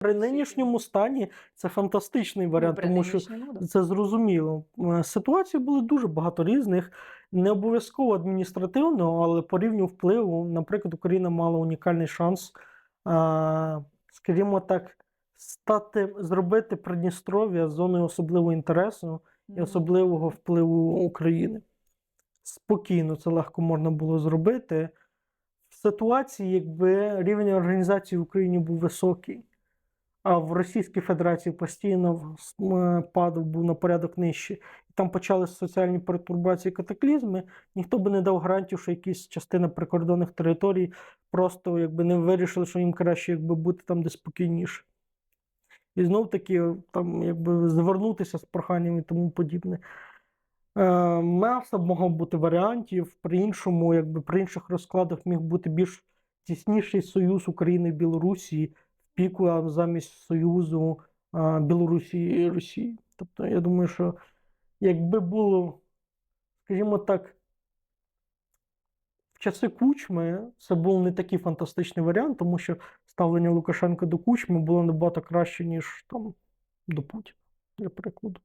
При нинішньому стані це фантастичний варіант, Ну, тому що да. це зрозуміло. Е, Ситуацій було дуже багато різних, не обов'язково адміністративного, але по рівню впливу, наприклад, Україна мала унікальний шанс, а, скажімо так, стати, зробити Придністров'я зоною особливого інтересу і особливого впливу України. Спокійно це легко можна було зробити. В ситуації, якби рівень організації в Україні був високий, а в Російській Федерації постійно падав був на порядок нижче, там почалися соціальні пертурбації, катаклізми, ніхто би не дав гарантію, що якісь частини прикордонних територій просто якби не вирішили, що їм краще якби бути там, де спокійніше. І знов таки там якби звернутися з проханням і тому подібне. Е, Маса могло бути варіантів. При іншому, якби при інших розкладах міг бути більш тісніший союз України і Білорусі піку, замість союзу Білорусі і Росії. Тобто, я думаю, що якби було, скажімо так, в часи Кучми це був не такий фантастичний варіант, тому що ставлення Лукашенка до Кучми було набагато краще, ніж там до Путіна, для прикладу.